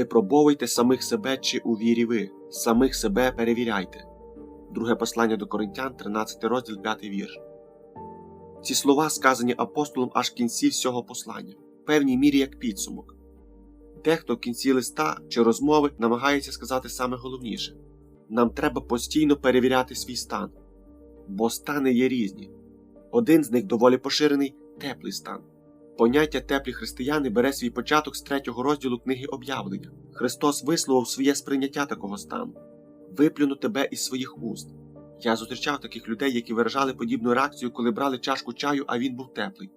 Випробовуйте самих себе, чи у вірі ви, самих себе перевіряйте. Друге послання до Коринтян, 13 розділ, 5 вірш. Ці слова сказані апостолом аж в кінці всього послання, в певній мірі як підсумок. Дехто в кінці листа чи розмови намагається сказати саме головніше нам треба постійно перевіряти свій стан, бо стани є різні. Один з них доволі поширений теплий стан. Поняття теплі християни бере свій початок з третього розділу книги об'явлення. Христос висловив своє сприйняття такого стану виплюну тебе із своїх уст. Я зустрічав таких людей, які виражали подібну реакцію, коли брали чашку чаю, а він був теплий.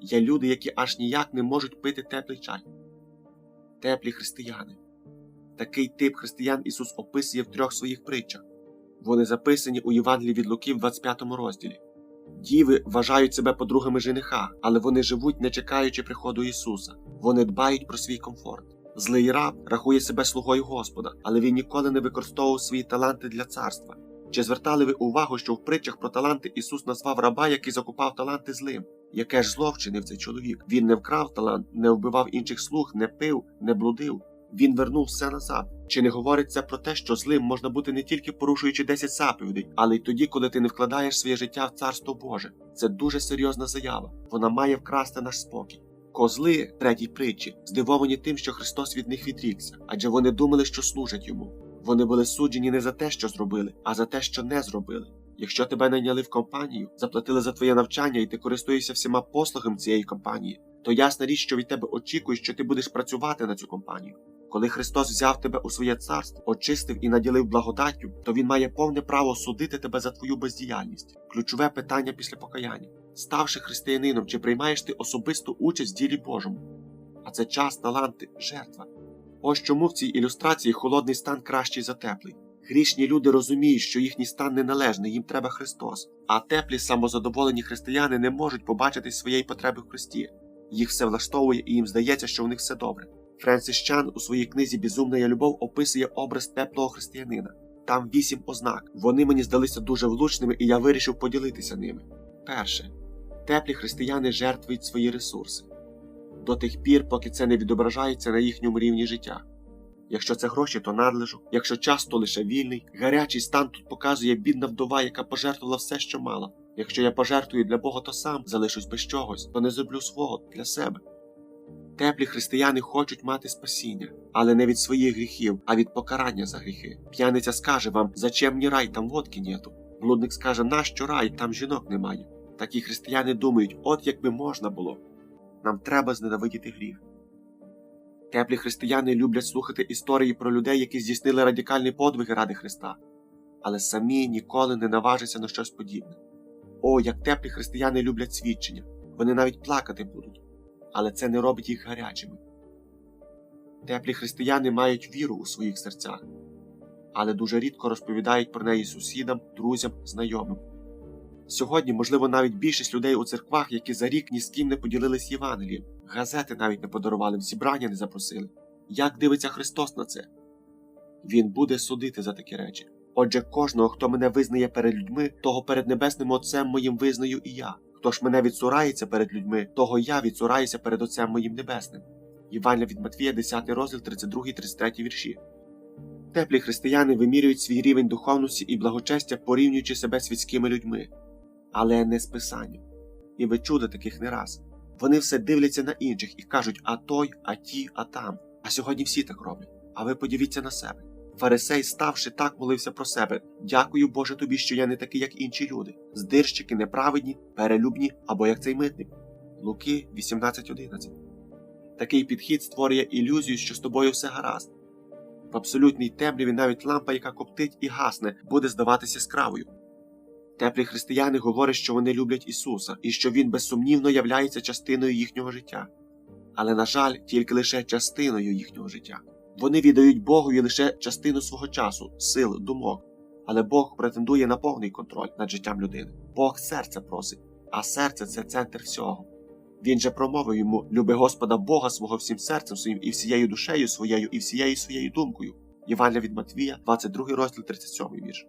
Є люди, які аж ніяк не можуть пити теплий чай. Теплі християни. Такий тип християн Ісус описує в трьох своїх притчах. Вони записані у Євангелії від Луки в 25 розділі. Діви вважають себе подругами жениха, але вони живуть, не чекаючи приходу Ісуса. Вони дбають про свій комфорт. Злий раб рахує себе слугою Господа, але він ніколи не використовував свої таланти для царства. Чи звертали ви увагу, що в притчах про таланти Ісус назвав раба, який закупав таланти злим? Яке ж зло вчинив цей чоловік? Він не вкрав талант, не вбивав інших слуг, не пив, не блудив. Він вернув все назад. Чи не говорить це про те, що злим можна бути не тільки порушуючи 10 заповідей, але й тоді, коли ти не вкладаєш своє життя в царство Боже? Це дуже серйозна заява. Вона має вкрасти наш спокій. Козли, третій притчі, здивовані тим, що Христос від них відрікся, адже вони думали, що служать йому. Вони були суджені не за те, що зробили, а за те, що не зробили. Якщо тебе найняли в компанію, заплатили за твоє навчання і ти користуєшся всіма послугами цієї компанії, то ясна річ, що від тебе очікують, що ти будеш працювати на цю компанію. Коли Христос взяв тебе у своє царство, очистив і наділив благодаттю, то Він має повне право судити тебе за твою бездіяльність. Ключове питання після покаяння. Ставши християнином, чи приймаєш ти особисту участь в ділі Божому? А це час, таланти, жертва. Ось чому в цій ілюстрації холодний стан кращий за теплий. Грішні люди розуміють, що їхній стан неналежний, їм треба Христос, а теплі самозадоволені християни не можуть побачити своєї потреби в Христі. Їх все влаштовує і їм здається, що в них все добре. Френсіс Чан у своїй книзі Безумна любов описує образ теплого християнина. Там вісім ознак. Вони мені здалися дуже влучними, і я вирішив поділитися ними. Перше, теплі християни жертвують свої ресурси до тих пір, поки це не відображається на їхньому рівні життя. Якщо це гроші, то надлежу, якщо час, то лише вільний. Гарячий стан тут показує бідна вдова, яка пожертвувала все, що мала. Якщо я пожертвую для Бога, то сам залишусь без чогось, то не зроблю свого для себе. Теплі християни хочуть мати спасіння, але не від своїх гріхів, а від покарання за гріхи. П'яниця скаже вам, зачем мені рай, там водки нету. Блудник скаже, нащо рай, там жінок немає. Такі християни думають, от якби можна було. Нам треба зненавидіти гріх. Теплі християни люблять слухати історії про людей, які здійснили радикальні подвиги ради Христа, але самі ніколи не наважаться на щось подібне. О, як теплі християни люблять свідчення, вони навіть плакати будуть, але це не робить їх гарячими. Теплі християни мають віру у своїх серцях, але дуже рідко розповідають про неї сусідам, друзям, знайомим. Сьогодні, можливо, навіть більшість людей у церквах, які за рік ні з ким не поділились Євангелієм, газети навіть не подарували, зібрання не запросили. Як дивиться Христос на це? Він буде судити за такі речі. Отже, кожного, хто мене визнає перед людьми, того перед небесним Отцем моїм визнаю і я. Хто ж мене відсурається перед людьми, того я відсураюся перед Отцем моїм небесним. Євангелія від Матвія, 10 розділ, 32, 33 вірші. Теплі християни вимірюють свій рівень духовності і благочестя, порівнюючи себе світськими людьми, але не з писанням. І ви чули таких не раз. Вони все дивляться на інших і кажуть а той, а ті, а там. А сьогодні всі так роблять. А ви подивіться на себе. Фарисей, ставши так, молився про себе. Дякую, Боже тобі, що я не такий, як інші люди. Здирщики неправедні, перелюбні або як цей митник. Луки 18.11. Такий підхід створює ілюзію, що з тобою все гаразд. В абсолютній темряві навіть лампа, яка коптить і гасне, буде здаватися яскравою. Теплі християни говорять, що вони люблять Ісуса і що Він безсумнівно являється частиною їхнього життя. Але, на жаль, тільки лише частиною їхнього життя. Вони віддають Богові лише частину свого часу, сил, думок. Але Бог претендує на повний контроль над життям людини. Бог серце просить, а серце це центр всього. Він же промовив йому люби Господа Бога свого всім серцем своїм і всією душею своєю, і всією своєю думкою. Євангелія від Матвія, 22 розділ 37 вірш.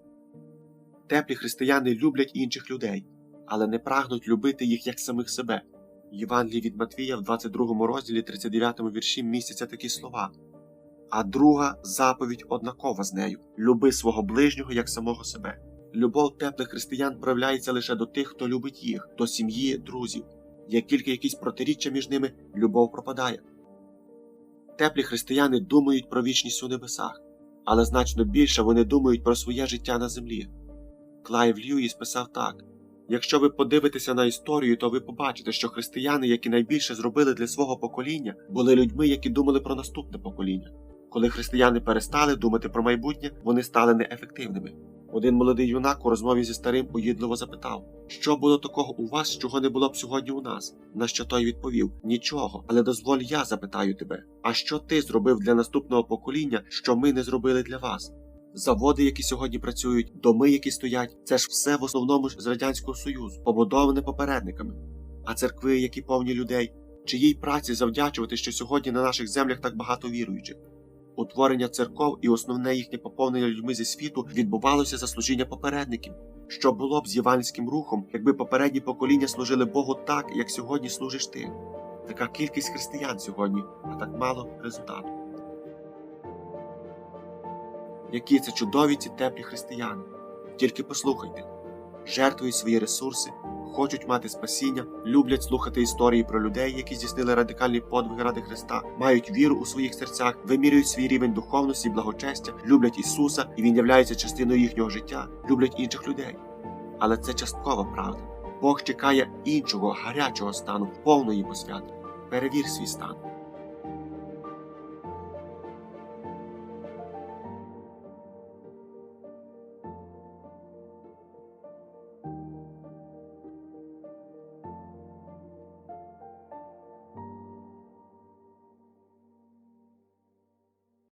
Теплі християни люблять інших людей, але не прагнуть любити їх як самих себе. Євангелії від Матвія в 22 розділі 39 вірші містяться такі слова. А друга заповідь однакова з нею люби свого ближнього як самого себе. Любов теплих християн проявляється лише до тих, хто любить їх, до сім'ї, друзів. Як тільки якісь протиріччя між ними, любов пропадає. Теплі християни думають про вічність у небесах, але значно більше вони думають про своє життя на землі. Клайв Льюіс писав так: якщо ви подивитеся на історію, то ви побачите, що християни, які найбільше зробили для свого покоління, були людьми, які думали про наступне покоління. Коли християни перестали думати про майбутнє, вони стали неефективними. Один молодий юнак у розмові зі старим уїдливо запитав, що було такого у вас, чого не було б сьогодні у нас. На що той відповів: Нічого, але дозволь я запитаю тебе. А що ти зробив для наступного покоління, що ми не зробили для вас? Заводи, які сьогодні працюють, доми, які стоять, це ж все в основному ж з радянського союзу, побудоване попередниками. А церкви, які повні людей, чиїй праці завдячувати, що сьогодні на наших землях так багато віруючих. Утворення церков і основне їхнє поповнення людьми зі світу відбувалося за служіння попередників. Що було б з євангельським рухом, якби попередні покоління служили Богу так, як сьогодні служиш ти? Така кількість християн сьогодні, а так мало результату. Які це чудові ці теплі християни. Тільки послухайте, жертвують свої ресурси, хочуть мати спасіння, люблять слухати історії про людей, які здійснили радикальні подвиги ради Христа, мають віру у своїх серцях, вимірюють свій рівень духовності благочестя, люблять Ісуса, і Він являється частиною їхнього життя, люблять інших людей. Але це часткова правда. Бог чекає іншого гарячого стану, повної посвяти. Перевір свій стан.